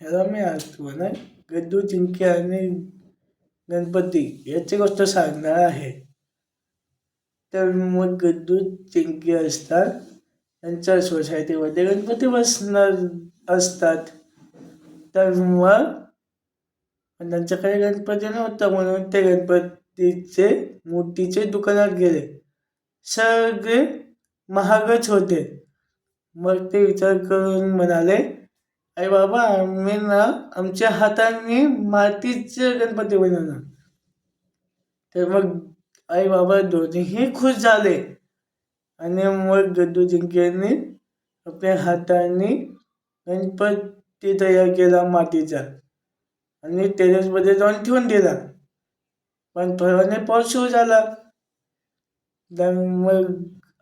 ह्याला मी आठवण आहे गड्डू चिंकी आणि गणपती याची गोष्ट सांगणार आहे. तर मग गड्डू चिंकी असतात त्यांच्या सोसायटीमध्ये गणपती बसणार असतात. तर मग पण त्यांच्याकडे गणपती नव्हता म्हणून ते गणपतीचे मूर्तीचे दुकानात गेले. सगळे महागच होते. मग ते विचार करून म्हणाले अरे बाबा आम्ही ना आमच्या हाताने मातीचे गणपती बनवणार तर मग आई बाबा दोन्हीही खुश झाले. आणि मग गड्डू जिंकेने आपल्या हाताने गणपती तयार केला मातीचा. आणि टेरेसमध्ये जाऊन ठेवून दिला. पण परवाने पाऊस सुरू झाला. मग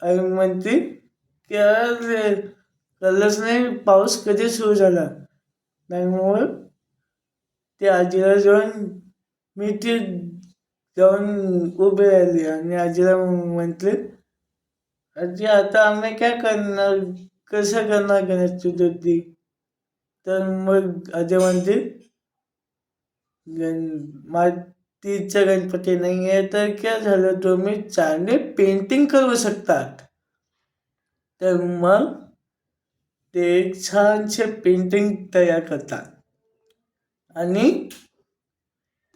आई म्हणते की अरे कळलंच नाही पाऊस कधी सुरू झाला नाही मग ते आजीला जाऊन मी ती जाऊन उभे राहिली आणि आजीला म्हटले आजी आता आम्ही काय करणार? कसं करणार गणेश चतुर्थी? तर मग आजी म्हणते गण मातीचा गणपती नाही आहे तर काय झालं? तुम्ही चांगले पेंटिंग करू शकतात. तर मग ते एक छानसे पेंटिंग तयार करतात. आणि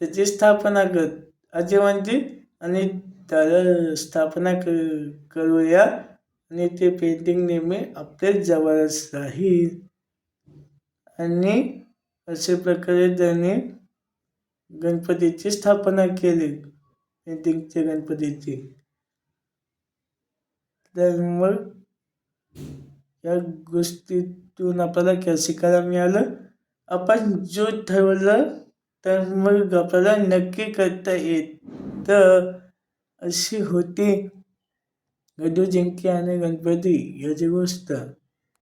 त्याची स्थापना कर असे म्हणते आणि त्याला स्थापना क करूया आणि ते पेंटिंग नेहमी आपल्या जवळच राहील. आणि अशा प्रकारे त्याने गणपतीची स्थापना केली. पेंटिंगच्या गणपतीची. तर मग या गोष्टीतून आपल्याला काय शिकायला मिळालं? आपण जो ठरवलं तर मग आपल्याला नक्की करता येतं. अशी होती. गडू जिंकी आणि गणपती याची गोष्ट.